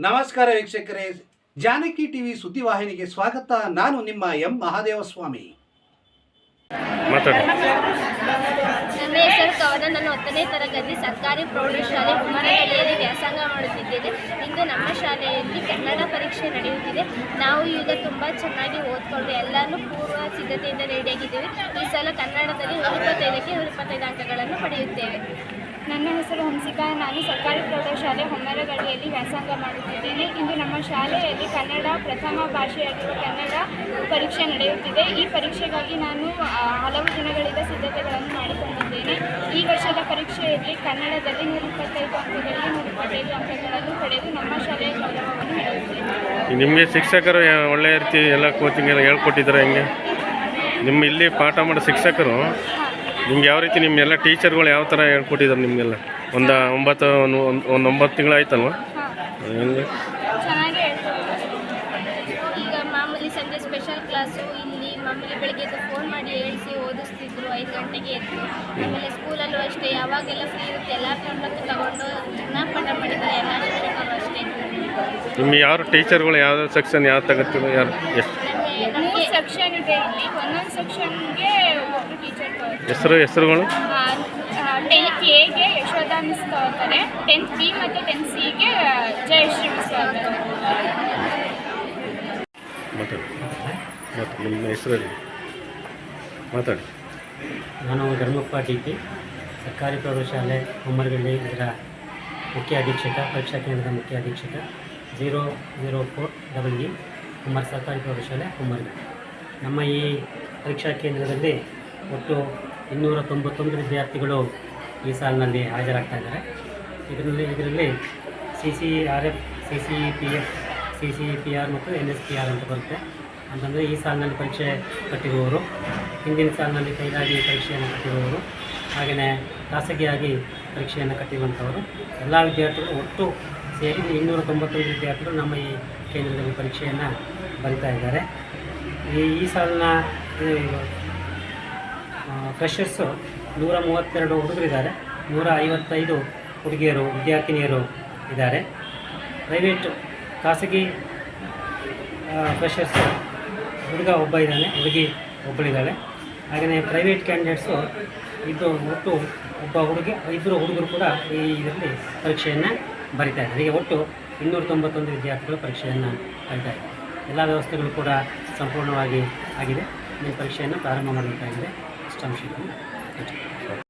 ನಮಸ್ಕಾರ ವೀಕ್ಷಕರೇ. ಜಾನಕಿ ಟಿವಿ ಸುದ್ದಿವಾಹಿನಿಗೆ ಸ್ವಾಗತ. ನಾನು ನಿಮ್ಮ ಎಂ. ಮಹಾದೇವಸ್ವಾಮಿ. ನನ್ನ ಹೆಸರು ಕವನ ನಾನು ಹತ್ತನೇ ತರಗತಿ ಸರ್ಕಾರಿ ಪ್ರೌಢಶಾಲೆ ಕುಮಾರನಹಳ್ಳಿಯಲ್ಲಿ ವ್ಯಾಸಂಗ ಮಾಡುತ್ತಿದ್ದೇನೆ. ಇಂದು ನಮ್ಮ ಶಾಲೆಯಲ್ಲಿ ಕನ್ನಡ ಪರೀಕ್ಷೆ ನಡೆಯುತ್ತಿದೆ. ನಾವು ಈಗ ತುಂಬ ಚೆನ್ನಾಗಿ ಓದ್ಕೊಂಡು ಎಲ್ಲನೂ ಪೂರ್ವ ಸಿದ್ಧತೆಯಿಂದ ರೆಡಿಯಾಗಿದ್ದೇವೆ ಈ ಸಲ ಕನ್ನಡದಲ್ಲಿ ಇಪ್ಪತ್ತೈದಕ್ಕೆ ಇಪ್ಪತ್ತೈದು ಅಂಕಗಳನ್ನು ಪಡೆಯುತ್ತೇವೆ. ನನ್ನ ಹೆಸರು ಹಂಸಿಕಾ. ನಾನು ಸರ್ಕಾರಿ ಪ್ರೌಢಶಾಲೆ ಹೊಮ್ಮರಗಡಿಯಲ್ಲಿ ವ್ಯಾಸಂಗ ಮಾಡುತ್ತಿದ್ದೇನೆ. ಇಂದು ನಮ್ಮ ಶಾಲೆಯಲ್ಲಿ ಕನ್ನಡ ಪ್ರಥಮ ಭಾಷೆಯಾಗಿರುವ ಕನ್ನಡ ಪರೀಕ್ಷೆ ನಡೆಯುತ್ತಿದೆ. ಈ ಪರೀಕ್ಷೆಗಾಗಿ ನಾನು ಹಲವು ದಿನಗಳಿಂದ ಸಿದ್ಧತೆಗಳನ್ನು ಮಾಡಿಕೊಂಡಿದ್ದೇನೆ. ಈ ವರ್ಷದ ಪರೀಕ್ಷೆಯಲ್ಲಿ ಕನ್ನಡದಲ್ಲಿ ನೂರ ಇಪ್ಪತ್ತೈದು ಅಂಕಗಳಿಗೆ ನೂರ ಇಪ್ಪತ್ತೈದು ಅಂಕಗಳನ್ನು ಪಡೆದು ನಮ್ಮ ಶಾಲೆಯ ಗೌರವವನ್ನು ಹೇಳುತ್ತೇನೆ ನಿಮಗೆ ಶಿಕ್ಷಕರು ಒಳ್ಳೆಯ ಒಳ್ಳೆ ರೀತಿ ಎಲ್ಲ ಕೋಚಿಂಗ್ ಎಲ್ಲ ಹೇಳ್ಕೊಟ್ಟಿದ್ದಾರೆ ಹೆಂಗೆ? ನಿಮ್ಮ ಇಲ್ಲಿ ಪಾಠ ಮಾಡೋ ಶಿಕ್ಷಕರು ನಿಮ್ಗೆ ಯಾವ ರೀತಿ ನಿಮ್ಮ ಎಲ್ಲ ಟೀಚರ್ಗಳು ಯಾವ ಥರ ಹೇಳ್ಕೊಟ್ಟಿದ್ದಾರೆ ನಿಮಗೆಲ್ಲ? ಒಂದು ಒಂಬತ್ತು ಒಂದು ಒಂದು ಒಂಬತ್ತು ತಿಂಗಳು ಆಯ್ತಲ್ವ ಹಾಂ ಹೆಂಗೆ ಚೆನ್ನಾಗಿ ಈಗ ಮಾಮೂಲಿ ಸಂಜೆ ಸ್ಪೆಷಲ್ ಕ್ಲಾಸು ಇಲ್ಲಿ ಮಾಮೂಲಿ ಬೆಳಗ್ಗೆ ಫೋನ್ ಮಾಡಿ ಹೇಳಿಸಿ ಓದಿಸ್ತಿದ್ರು ಐದು ಗಂಟೆಗೆ ಎದ್ದು. ಆಮೇಲೆ ಸ್ಕೂಲಲ್ಲೂ ಅಷ್ಟೇ ಯಾವಾಗೆಲ್ಲ ಫ್ರೀ ಇರುತ್ತೆ ಎಲ್ಲ ಪ್ಯಾಂಪತ್ತು ತಗೊಂಡು ಚೆನ್ನಾಗಿ ಪಾಠ ಮಾಡಿದ್ದಾರೆ ಎಲ್ಲ ಶಿಕ್ಷಕರು ಅಷ್ಟೇ ನಿಮ್ಗೆ ಯಾರು ಟೀಚರ್ಗಳು ಯಾವ ಸೆಕ್ಷನ್ ಯಾವ ತಗೋತೀವಿ ಯಾರು ಎಷ್ಟು? ಸೆಕ್ಷನ್ ಇದೆ ಇಲ್ಲಿ. ಒಂದೊಂದು ಸೆಕ್ಷನ್ಗೆ ಒಬ್ಬರು ಟೀಚರ್ ಹೆಸರು ಹೆಸರುಗಳು? ಟೆಂತ್ ಎಗೆ ಯಶೋಧ ಮಿಸ್ ತಗೋತಾರೆ ಟೆಂತ್ ಬಿ ಮತ್ತು ಟೆಂತ್ ಸಿಗೆ ಜಯಶ್ರೀ ಮಿಸ್ ತಗೋತಾರೆ ಮಾತಾಡಿ. ಮತ್ತು ನಿಮ್ಮ ಮಾತಾಡಿ. ನಾನು ಧರ್ಮಪ್ಪ ಟಿ ಪಿ ಸರ್ಕಾರಿ ಪ್ರೌಢಶಾಲೆ ಹೊಮ್ಮರಗಳ್ಳಿ ಇದರ ಮುಖ್ಯ ಅಧೀಕ್ಷಕ ಪರೀಕ್ಷಾ ಕೇಂದ್ರದ ಮುಖ್ಯ ಅಧೀಕ್ಷಕ zero zero four double E Kumar ಸರ್ಕಾರಿ ಪ್ರೌಢಶಾಲೆ ಹುಮ್ಮರಗಳ್ಳಿ ನಮ್ಮ ಈ ಪರೀಕ್ಷಾ ಕೇಂದ್ರದಲ್ಲಿ ಒಟ್ಟು ಇನ್ನೂರ ತೊಂಬತ್ತೊಂದು ವಿದ್ಯಾರ್ಥಿಗಳು ಈ ಸಾಲಿನಲ್ಲಿ ಹಾಜರಾಗ್ತಾ ಇದ್ದಾರೆ. ಇದರಲ್ಲಿ ಇದರಲ್ಲಿ C C R F C C P F C C P R ಮತ್ತು ಎನ್ ಎಸ್ ಪಿ ಆರ್ ಅಂತ ಬರುತ್ತೆ. ಅಂತಂದರೆ ಈ ಸಾಲಿನಲ್ಲಿ ಪರೀಕ್ಷೆ ಕಟ್ಟಿರುವವರು, ಹಿಂದಿನ ಸಾಲಿನಲ್ಲಿ ಕೈಲಾಗಿ ಪರೀಕ್ಷೆಯನ್ನು ಕಟ್ಟಿರುವವರು ಹಾಗೆಯೇ ಖಾಸಗಿಯಾಗಿ ಪರೀಕ್ಷೆಯನ್ನು ಕಟ್ಟಿರುವಂಥವರು. ಎಲ್ಲ ವಿದ್ಯಾರ್ಥಿಗಳು ಒಟ್ಟು ಸೇರಿ ಇನ್ನೂರ ತೊಂಬತ್ತೈದು ವಿದ್ಯಾರ್ಥಿಗಳು ನಮ್ಮ ಈ ಕೇಂದ್ರದಲ್ಲಿ ಪರೀಕ್ಷೆಯನ್ನು ಬರಿತಾ ಇದ್ದಾರೆ. ಈ ಸಾಲಿನ ಫ್ರೆಷರ್ಸು ನೂರ ಮೂವತ್ತೆರಡು ಹುಡುಗರಿದ್ದಾರೆ. ನೂರ ಐವತ್ತೈದು ಹುಡುಗಿಯರು, ವಿದ್ಯಾರ್ಥಿನಿಯರು ಇದ್ದಾರೆ. ಪ್ರೈವೇಟ್ ಖಾಸಗಿ ಫ್ರೆಷರ್ಸು ಹುಡುಗ ಒಬ್ಬ ಇದ್ದಾನೆ, ಹುಡುಗಿ ಒಬ್ಬಳಿದ್ದಾಳೆ. ಹಾಗೆಯೇ ಪ್ರೈವೇಟ್ ಕ್ಯಾಂಡಿಡೇಟ್ಸು ಇದು ಒಟ್ಟು ಒಬ್ಬ ಹುಡುಗಿ ಇಬ್ಬರು ಹುಡುಗರು ಕೂಡ ಈ ಇದರಲ್ಲಿ ಪರೀಕ್ಷೆಯನ್ನು ಬರೀತಾ ಇದ್ದಾರೆ. ಹೀಗೆ ಒಟ್ಟು ಇನ್ನೂರ ತೊಂಬತ್ತೊಂದು ವಿದ್ಯಾರ್ಥಿಗಳು ಪರೀಕ್ಷೆಯನ್ನು ಬರಿತಾ ಇದ್ದಾರೆ. ಎಲ್ಲ ವ್ಯವಸ್ಥೆಗಳು ಕೂಡ ಸಂಪೂರ್ಣವಾಗಿ ಆಗಿದೆ. ಈ ಪರೀಕ್ಷೆಯನ್ನು ಪ್ರಾರಂಭ ಮಾಡಬೇಕಾಗಿದೆ. ಅಷ್ಟಾಂಶಗಳು